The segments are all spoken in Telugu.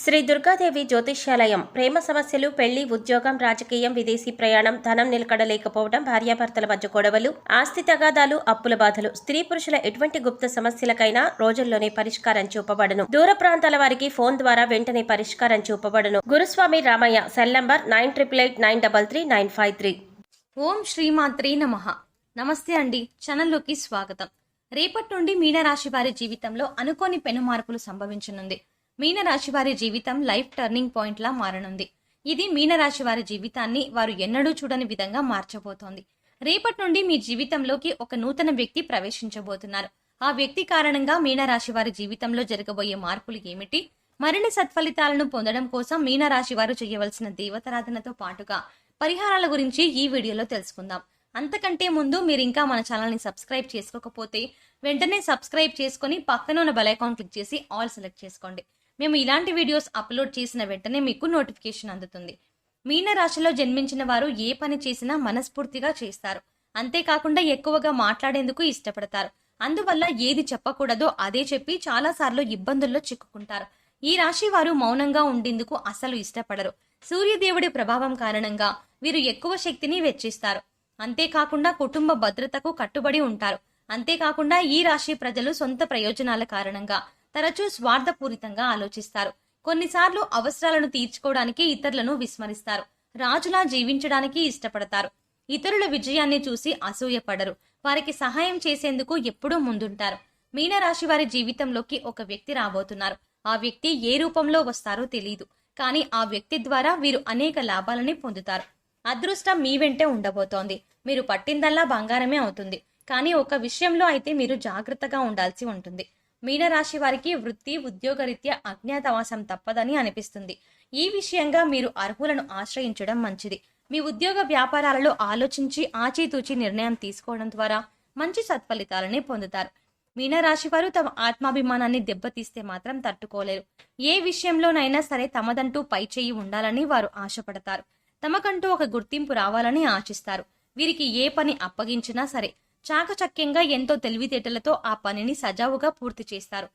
శ్రీ దుర్గాదేవి జ్యోతిష్యాలయం. ప్రేమ సమస్యలు పెళ్ళి ఉద్యోగం రాజకీయం విదేశీ ప్రయాణం ధనం నిలకడలేకపోవడం భార్యాభర్తల మధ్య గొడవలు ఆస్తి తగాదాలు అప్పుల బాధలు స్త్రీ పురుషుల ఎటువంటి గుప్త సమస్యలకైనా రోజుల్లోనే పరిష్కారం చూపబడను. దూర ప్రాంతాల వారికి ఫోన్ ద్వారా వెంటనే పరిష్కారం చూపబడను. Guruswamy Ramaiah cell number nine triple eight nine double three nine five three. ఓం శ్రీమాత్రి నమః. నమస్తే అండి. ఛానల్లోకి స్వాగతం. రేపటి నుండి మీనరాశి వారి జీవితంలో అనుకోని పెను మార్పులు సంభవించనుంది. మీనరాశి వారి జీవితం లైఫ్ టర్నింగ్ పాయింట్లా మారనుంది. ఇది మీనరాశి వారి జీవితాన్ని వారు ఎన్నడూ చూడని విధంగా మార్చబోతోంది. రేపటి నుండి మీ జీవితంలోకి ఒక నూతన వ్యక్తి ప్రవేశించబోతున్నారు. ఆ వ్యక్తి కారణంగా మీనరాశి వారి జీవితంలో జరగబోయే మార్పులు ఏమిటి? మరిన్ని సత్ఫలితాలను పొందడం కోసం మీనరాశి వారు చేయవలసిన దేవతారాధనతో పాటుగా పరిహారాల గురించి ఈ వీడియోలో తెలుసుకుందాం. అంతకంటే ముందు మీరు ఇంకా మన ఛానల్ని సబ్స్క్రైబ్ చేసుకోకపోతే వెంటనే సబ్స్క్రైబ్ చేసుకొని పక్కన ఉన్న బెల్ ఐకాన్ క్లిక్ చేసి ఆల్ సెలెక్ట్ చేసుకోండి. మేము ఇలాంటి వీడియోస్ అప్లోడ్ చేసిన వెంటనే మీకు నోటిఫికేషన్ అందుతుంది. మీన రాశిలో జన్మించిన వారు ఏ పని చేసినా మనస్ఫూర్తిగా చేస్తారు. అంతేకాకుండా ఎక్కువగా మాట్లాడేందుకు ఇష్టపడతారు. అందువల్ల ఏది చెప్పకూడదో అదే చెప్పి చాలాసార్లు ఇబ్బందుల్లో చిక్కుకుంటారు. ఈ రాశి వారు మౌనంగా ఉండేందుకు అసలు ఇష్టపడరు. సూర్యదేవుడి ప్రభావం కారణంగా వీరు ఎక్కువ శక్తిని వెచ్చిస్తారు. అంతేకాకుండా కుటుంబ భద్రతకు కట్టుబడి ఉంటారు. అంతేకాకుండా ఈ రాశి ప్రజలు సొంత ప్రయోజనాల కారణంగా తరచూ స్వార్థపూరితంగా ఆలోచిస్తారు. కొన్నిసార్లు అవసరాలను తీర్చుకోవడానికి ఇతరులను విస్మరిస్తారు. రాజులా జీవించడానికి ఇష్టపడతారు. ఇతరుల విజయాన్ని చూసి అసూయపడరు. వారికి సహాయం చేసేందుకు ఎప్పుడూ ముందుంటారు. మీనరాశి వారి జీవితంలోకి ఒక వ్యక్తి రాబోతున్నారు. ఆ వ్యక్తి ఏ రూపంలో వస్తారో తెలియదు కానీ ఆ వ్యక్తి ద్వారా వీరు అనేక లాభాలని పొందుతారు. అదృష్టం మీ వెంటే ఉండబోతోంది. మీరు పట్టిందల్లా బంగారమే అవుతుంది. కానీ ఒక విషయంలో అయితే మీరు జాగ్రత్తగా ఉండాల్సి ఉంటుంది. మీనరాశి వారికి వృత్తి ఉద్యోగరీత్యా అజ్ఞాతవాసం తప్పదని అనిపిస్తుంది. ఈ విషయంగా మీరు అర్హులను ఆశ్రయించడం మంచిది. మీ ఉద్యోగ వ్యాపారాలలో ఆలోచించి ఆచితూచి నిర్ణయం తీసుకోవడం ద్వారా మంచి సత్ఫలితాలని పొందుతారు. మీనరాశి వారు తమ ఆత్మాభిమానాన్ని దెబ్బతీస్తే మాత్రం తట్టుకోలేరు. ఏ విషయంలోనైనా సరే తమదంటూ పై చేయి ఉండాలని వారు ఆశపడతారు. తమకంటూ ఒక గుర్తింపు రావాలని ఆశిస్తారు. వీరికి ఏ పని అప్పగించినా సరే చాకచక్యంగా ఎంతో తెలివితేటలతో ఆ పనిని సజావుగా పూర్తి చేస్తారు.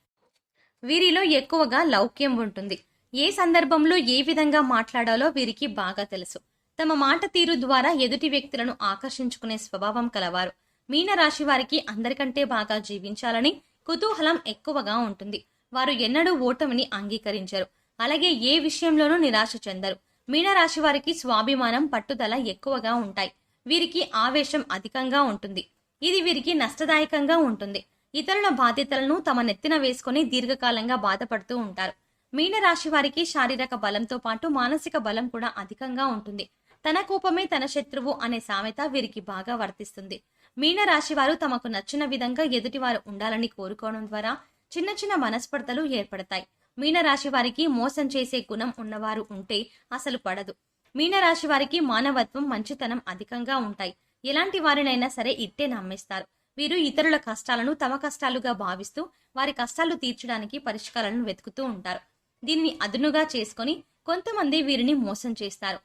వీరిలో ఎక్కువగా లౌక్యం ఉంటుంది. ఏ సందర్భంలో ఏ విధంగా మాట్లాడాలో వీరికి బాగా తెలుసు. తమ మాట తీరు ద్వారా ఎదుటి వ్యక్తులను ఆకర్షించుకునే స్వభావం కలవారు. మీనరాశి వారికి అందరికంటే బాగా జీవించాలని కుతూహలం ఎక్కువగా ఉంటుంది. వారు ఎన్నడూ ఓటమిని అంగీకరించరు. అలాగే ఏ విషయంలోనూ నిరాశ చెందరు. మీనరాశి వారికి స్వాభిమానం పట్టుదల ఎక్కువగా ఉంటాయి. వీరికి ఆవేశం అధికంగా ఉంటుంది. ఇది వీరికి నష్టదాయకంగా ఉంటుంది. ఇతరుల బాధ్యతలను తమ నెత్తిన వేసుకుని దీర్ఘకాలంగా బాధపడుతూ ఉంటారు. మీనరాశి వారికి శారీరక బలంతో పాటు మానసిక బలం కూడా అధికంగా ఉంటుంది. తన కోపమే తన శత్రువు అనే సామెత వీరికి బాగా వర్తిస్తుంది. మీనరాశి వారు తమకు నచ్చిన విధంగా ఎదుటివారు ఉండాలని కోరుకోవడం ద్వారా చిన్న చిన్న మనస్పర్ధలు ఏర్పడతాయి. మీనరాశి వారికి మోసం చేసే గుణం ఉన్నవారు ఉంటే అసలు పడదు. మీనరాశి వారికి మానవత్వం మంచితనం అధికంగా ఉంటాయి. ఎలాంటి వారినైనా సరే ఇట్టే నమ్మేస్తారు. వీరు ఇతరుల కష్టాలను తమ కష్టాలుగా భావిస్తూ వారి కష్టాలు తీర్చడానికి పరిష్కారాలను వెతుకుతూ ఉంటారు. దీన్ని అదునుగా చేసుకొని కొంతమంది వీరిని మోసం చేస్తారు.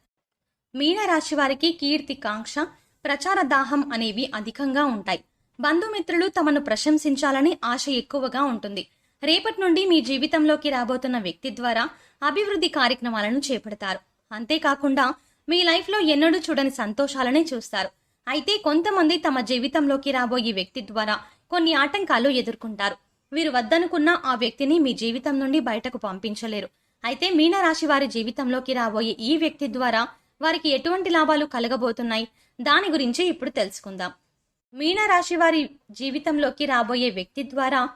మీనరాశి వారికి కీర్తి కాంక్ష ప్రచార దాహం అనేవి అధికంగా ఉంటాయి. బంధుమిత్రులు తమను ప్రశంసించాలని ఆశ ఎక్కువగా ఉంటుంది. రేపటి నుండి మీ జీవితంలోకి రాబోతున్న వ్యక్తి ద్వారా అభివృద్ధి కార్యక్రమాలను చేపడతారు. అంతేకాకుండా మీ లైఫ్లో ఎన్నడూ చూడని సంతోషాలనే చూస్తారు. అయితే కొంతమంది తమ జీవితంలోకి రాబోయే వ్యక్తి ద్వారా కొన్ని ఆటంకాలు ఎదుర్కొంటారు. వీరు వద్దనుకున్న ఆ వ్యక్తిని మీ జీవితం నుండి బయటకు పంపించలేరు. అయితే మీనరాశి వారి జీవితంలోకి రాబోయే ఈ వ్యక్తి ద్వారా వారికి ఎటువంటి లాభాలు కలగబోతున్నాయి? దాని గురించి ఇప్పుడు తెలుసుకుందాం. మీనరాశి వారి జీవితంలోకి రాబోయే వ్యక్తి ద్వారా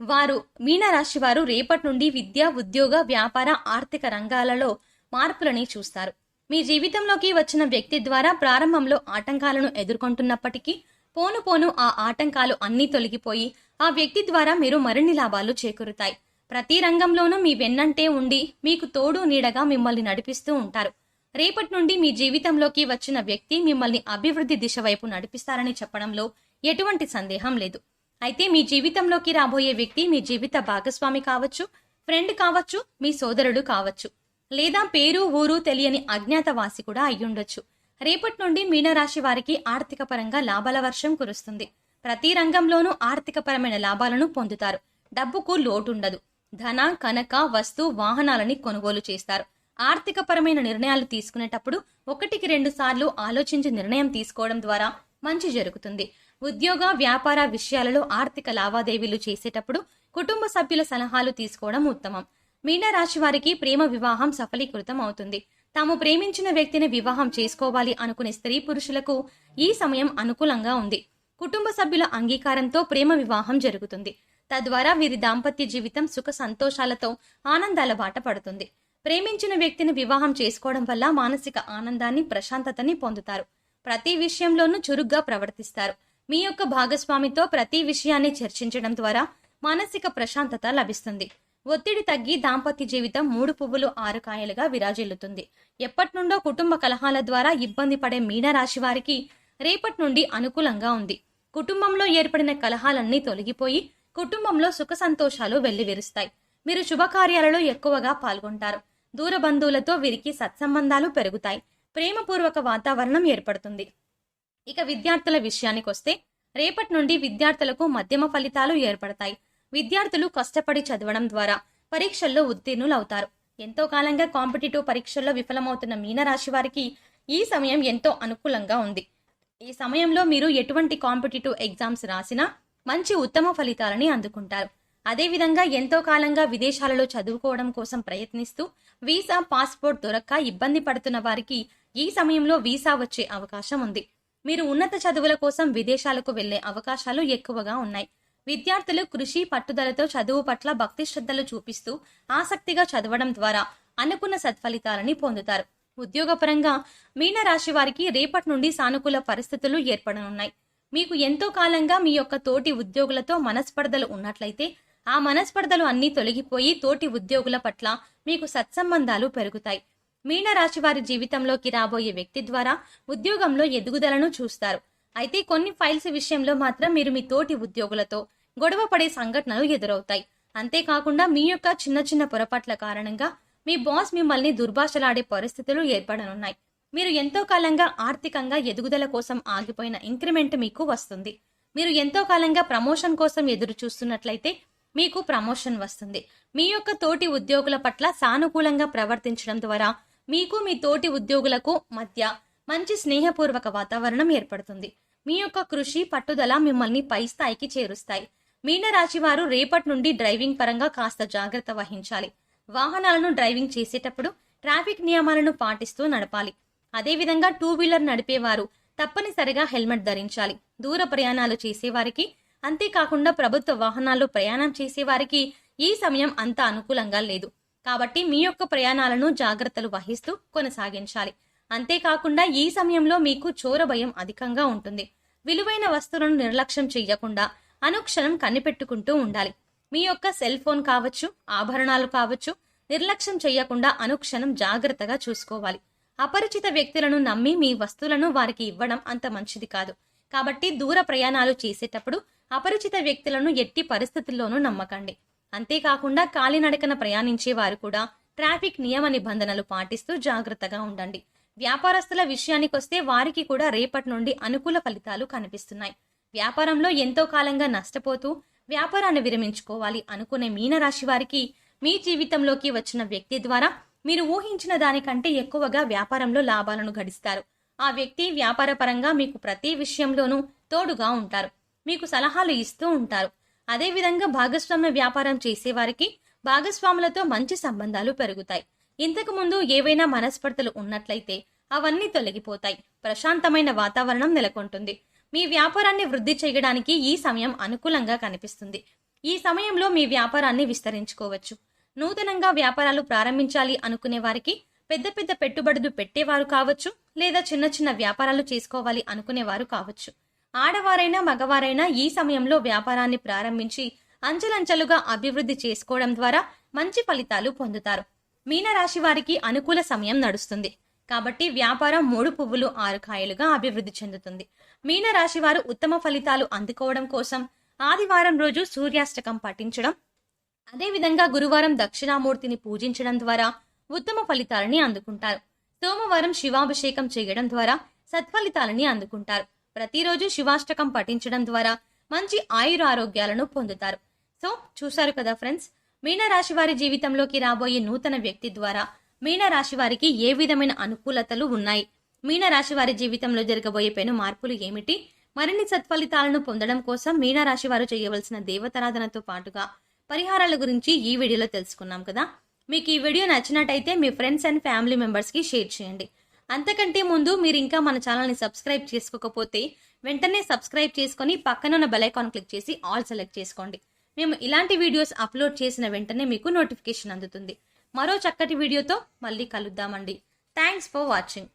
వారు మీనరాశి వారు రేపటి నుండి విద్య ఉద్యోగ వ్యాపార ఆర్థిక రంగాలలో మార్పులని చూస్తారు. మీ జీవితంలోకి వచ్చిన వ్యక్తి ద్వారా ప్రారంభంలో ఆటంకాలను ఎదుర్కొంటున్నప్పటికీ పోను పోను ఆ ఆటంకాలు అన్నీ తొలగిపోయి ఆ వ్యక్తి ద్వారా మీరు మరిన్ని లాభాలు చేకూరుతాయి. ప్రతి రంగంలోనూ మీ వెన్నంటే ఉండి మీకు తోడు నీడగా మిమ్మల్ని నడిపిస్తూ ఉంటారు. రేపటి నుండి మీ జీవితంలోకి వచ్చిన వ్యక్తి మిమ్మల్ని అభివృద్ధి దిశ వైపు నడిపిస్తారని చెప్పడంలో ఎటువంటి సందేహం లేదు. అయితే మీ జీవితంలోకి రాబోయే వ్యక్తి మీ జీవిత భాగస్వామి కావచ్చు ఫ్రెండ్ కావచ్చు మీ సోదరుడు కావచ్చు. లేదా పేరు ఊరు తెలియని అజ్ఞాతవాసి కూడా అయ్యుండొచ్చు. రేపటి నుండి మీనరాశి వారికి ఆర్థిక పరంగా లాభాల వర్షం కురుస్తుంది. ప్రతి రంగంలోనూ ఆర్థికపరమైన లాభాలను పొందుతారు. డబ్బుకు లోటుండదు. ధన కనక వస్తు వాహనాలని కొనుగోలు చేస్తారు. ఆర్థికపరమైన నిర్ణయాలు తీసుకునేటప్పుడు ఒకటికి రెండు సార్లు ఆలోచించి నిర్ణయం తీసుకోవడం ద్వారా మంచి జరుగుతుంది. ఉద్యోగ వ్యాపార విషయాలలో ఆర్థిక లావాదేవీలు చేసేటప్పుడు కుటుంబ సభ్యుల సలహాలు తీసుకోవడం ఉత్తమం. మీనరాశి వారికి ప్రేమ వివాహం సఫలీకృతం అవుతుంది. తాము ప్రేమించిన వ్యక్తిని వివాహం చేసుకోవాలి అనుకునే స్త్రీ పురుషులకు ఈ సమయం అనుకూలంగా ఉంది. కుటుంబ సభ్యుల అంగీకారంతో ప్రేమ వివాహం జరుగుతుంది. తద్వారా వీరి దాంపత్య జీవితం సుఖ సంతోషాలతో ఆనందాల బాట పడుతుంది. ప్రేమించిన వ్యక్తిని వివాహం చేసుకోవడం వల్ల మానసిక ఆనందాన్ని ప్రశాంతతని పొందుతారు. ప్రతి విషయంలోనూ చురుగ్గా ప్రవర్తిస్తారు. మీ యొక్క భాగస్వామితో ప్రతి విషయాన్ని చర్చించడం ద్వారా మానసిక ప్రశాంతత లభిస్తుంది. ఒత్తిడి తగ్గి దాంపత్య జీవితం మూడు పువ్వులు ఆరు కాయలుగా విరాజిల్లుతుంది. ఎప్పటి నుండో కుటుంబ కలహాల ద్వారా ఇబ్బంది పడే మీనరాశి వారికి రేపటి నుండి అనుకూలంగా ఉంది. కుటుంబంలో ఏర్పడిన కలహాలన్నీ తొలగిపోయి కుటుంబంలో సుఖ సంతోషాలు వెల్లివిరుస్తాయి. మీరు శుభకార్యాలలో ఎక్కువగా పాల్గొంటారు. దూర బంధువులతో వీరికి సత్సంబంధాలు పెరుగుతాయి. ప్రేమపూర్వక వాతావరణం ఏర్పడుతుంది. ఇక విద్యార్థుల విషయానికి వస్తే రేపటి నుండి విద్యార్థులకు మధ్యమ ఫలితాలు ఏర్పడతాయి. విద్యార్థులు కష్టపడి చదవడం ద్వారా పరీక్షల్లో ఉత్తీర్ణులవుతారు. ఎంతో కాలంగా కాంపిటేటివ్ పరీక్షల్లో విఫలమవుతున్న మీనరాశి వారికి ఈ సమయం ఎంతో అనుకూలంగా ఉంది. ఈ సమయంలో మీరు ఎటువంటి కాంపిటేటివ్ ఎగ్జామ్స్ రాసినా మంచి ఉత్తమ ఫలితాలని అందుకుంటారు. అదేవిధంగా ఎంతో కాలంగా విదేశాలలో చదువుకోవడం కోసం ప్రయత్నిస్తూ వీసా పాస్పోర్ట్ దొరక్క ఇబ్బంది పడుతున్న వారికి ఈ సమయంలో వీసా వచ్చే అవకాశం ఉంది. మీరు ఉన్నత చదువుల కోసం విదేశాలకు వెళ్ళే అవకాశాలు ఎక్కువగా ఉన్నాయి. విద్యార్థులు కృషి పట్టుదలతో చదువు పట్ల భక్తి శ్రద్ధలు చూపిస్తూ ఆసక్తిగా చదవడం ద్వారా అనుకున్న సత్ఫలితాలని పొందుతారు. ఉద్యోగపరంగా మీనరాశి వారికి రేపటి నుండి సానుకూల పరిస్థితులు ఏర్పడనున్నాయి. మీకు ఎంతో కాలంగా మీ యొక్క తోటి ఉద్యోగులతో మనస్పర్ధలు ఉన్నట్లయితే ఆ మనస్పర్ధలు అన్నీ తొలగిపోయి తోటి ఉద్యోగుల పట్ల మీకు సత్సంబంధాలు పెరుగుతాయి. మీనరాశి వారి జీవితంలోకి రాబోయే వ్యక్తి ద్వారా ఉద్యోగంలో ఎదుగుదలను చూస్తారు. అయితే కొన్ని ఫైల్స్ విషయంలో మాత్రం మీరు మీ తోటి ఉద్యోగులతో గొడవ పడే సంఘటనలు ఎదురవుతాయి. అంతేకాకుండా మీ యొక్క చిన్న చిన్న పొరపాట్ల కారణంగా మీ బాస్ మిమ్మల్ని దుర్భాషలాడే పరిస్థితులు ఏర్పడనున్నాయి. మీరు ఎంతో కాలంగా ఆర్థికంగా ఎదుగుదల కోసం ఆగిపోయిన ఇంక్రిమెంట్ మీకు వస్తుంది. మీరు ఎంతో కాలంగా ప్రమోషన్ కోసం ఎదురు చూస్తున్నట్లయితే మీకు ప్రమోషన్ వస్తుంది. మీ యొక్క తోటి ఉద్యోగుల పట్ల సానుకూలంగా ప్రవర్తించడం ద్వారా మీకు మీ తోటి ఉద్యోగులకు మధ్య మంచి స్నేహపూర్వక వాతావరణం ఏర్పడుతుంది. మీ యొక్క కృషి పట్టుదల మిమ్మల్ని పై స్థాయికి చేరుస్తాయి. మీనరాశి వారు రేపటి నుండి డ్రైవింగ్ పరంగా కాస్త జాగ్రత్త వహించాలి. వాహనాలను డ్రైవింగ్ చేసేటప్పుడు ట్రాఫిక్ నియమాలను పాటిస్తూ నడపాలి. అదేవిధంగా టూ వీలర్ నడిపేవారు తప్పనిసరిగా హెల్మెట్ ధరించాలి. దూర ప్రయాణాలు చేసేవారికి అంతేకాకుండా ప్రభుత్వ వాహనాల్లో ప్రయాణం చేసేవారికి ఈ సమయం అంత అనుకూలంగా లేదు. కాబట్టి మీ యొక్క ప్రయాణాలను జాగ్రత్తలు వహిస్తూ కొనసాగించాలి. అంతేకాకుండా ఈ సమయంలో మీకు చోర భయం అధికంగా ఉంటుంది. విలువైన వస్తువులను నిర్లక్ష్యం చేయకుండా అనుక్షణం కనిపెట్టుకుంటూ ఉండాలి. మీ యొక్క సెల్ ఫోన్ కావచ్చు ఆభరణాలు కావచ్చు నిర్లక్ష్యం చేయకుండా అనుక్షణం జాగ్రత్తగా చూసుకోవాలి. అపరిచిత వ్యక్తులను నమ్మి మీ వస్తువులను వారికి ఇవ్వడం అంత మంచిది కాదు. కాబట్టి దూర ప్రయాణాలు చేసేటప్పుడు అపరిచిత వ్యక్తులను ఎట్టి పరిస్థితుల్లోనూ నమ్మకండి. అంతేకాకుండా కాలినడకన ప్రయాణించే వారు కూడా ట్రాఫిక్ నియమ నిబంధనలు పాటిస్తూ జాగ్రత్తగా ఉండండి. వ్యాపారస్తుల విషయానికొస్తే వారికి కూడా రేపటి నుండి అనుకూల ఫలితాలు కనిపిస్తున్నాయి. వ్యాపారంలో ఎంతో కాలంగా నష్టపోతూ వ్యాపారాన్ని విరమించుకోవాలి అనుకునే మీనరాశి వారికి మీ జీవితంలోకి వచ్చిన వ్యక్తి ద్వారా మీరు ఊహించిన దానికంటే ఎక్కువగా వ్యాపారంలో లాభాలను గడిస్తారు. ఆ వ్యక్తి వ్యాపారపరంగా మీకు ప్రతి విషయంలోనూ తోడుగా ఉంటారు. మీకు సలహాలు ఇస్తూ ఉంటారు. అదేవిధంగా భాగస్వామ్య వ్యాపారం చేసేవారికి భాగస్వాములతో మంచి సంబంధాలు పెరుగుతాయి. ఇంతకుముందు ఏవైనా మనస్పర్ధలు ఉన్నట్లయితే అవన్నీ తొలగిపోతాయి. ప్రశాంతమైన వాతావరణం నెలకొంటుంది. మీ వ్యాపారాన్ని వృద్ధి చేయడానికి ఈ సమయం అనుకూలంగా కనిపిస్తుంది. ఈ సమయంలో మీ వ్యాపారాన్ని విస్తరించుకోవచ్చు. నూతనంగా వ్యాపారాలు ప్రారంభించాలి అనుకునే వారికి పెద్ద పెద్ద పెట్టుబడులు పెట్టేవారు కావచ్చు లేదా చిన్న చిన్న వ్యాపారాలు చేసుకోవాలి అనుకునేవారు కావచ్చు. ఆడవారైనా మగవారైనా ఈ సమయంలో వ్యాపారాన్ని ప్రారంభించి అంచెలంచెలుగా అభివృద్ధి చేసుకోవడం ద్వారా మంచి ఫలితాలు పొందుతారు. మీనరాశి వారికి అనుకూల సమయం నడుస్తుంది. కాబట్టి వ్యాపారం మూడు పువ్వులు ఆరు కాయలుగా అభివృద్ధి చెందుతుంది. మీనరాశి వారు ఉత్తమ ఫలితాలు అందుకోవడం కోసం ఆదివారం రోజు సూర్యాష్టకం పఠించడం అదేవిధంగా గురువారం దక్షిణామూర్తిని పూజించడం ద్వారా ఉత్తమ ఫలితాలని అందుకుంటారు. సోమవారం శివాభిషేకం చేయడం ద్వారా సత్ఫలితాలని అందుకుంటారు. ప్రతిరోజు శివాష్టకం పఠించడం ద్వారా మంచి ఆయురారోగ్యాలను పొందుతారు. సో చూశారు కదా ఫ్రెండ్స్? మీనరాశి వారి జీవితంలోకి రాబోయే నూతన వ్యక్తి ద్వారా మీనరాశి వారికి ఏ విధమైన అనుకూలతలు ఉన్నాయి? మీనరాశి వారి జీవితంలో జరగబోయే పెను మార్పులు ఏమిటి? మరిన్ని సత్ఫలితాలను పొందడం కోసం మీనరాశి వారు చేయవలసిన దేవతారాధనతో పాటుగా పరిహారాల గురించి ఈ వీడియోలో తెలుసుకున్నాం కదా. మీకు ఈ వీడియో నచ్చినట్టయితే మీ ఫ్రెండ్స్ అండ్ ఫ్యామిలీ మెంబర్స్కి షేర్ చేయండి. అంతకంటే ముందు మీరు ఇంకా మన ఛానల్ని సబ్స్క్రైబ్ చేసుకోకపోతే వెంటనే సబ్స్క్రైబ్ చేసుకొని పక్కనున్న బెల్ ఐకాన్ క్లిక్ చేసి ఆల్ సెలెక్ట్ చేసుకోండి. మేము ఇలాంటి వీడియోస్ అప్లోడ్ చేసిన వెంటనే మీకు నోటిఫికేషన్ అందుతుంది. మరో చక్కటి వీడియోతో మళ్ళీ కలుద్దామండి. Thanks for watching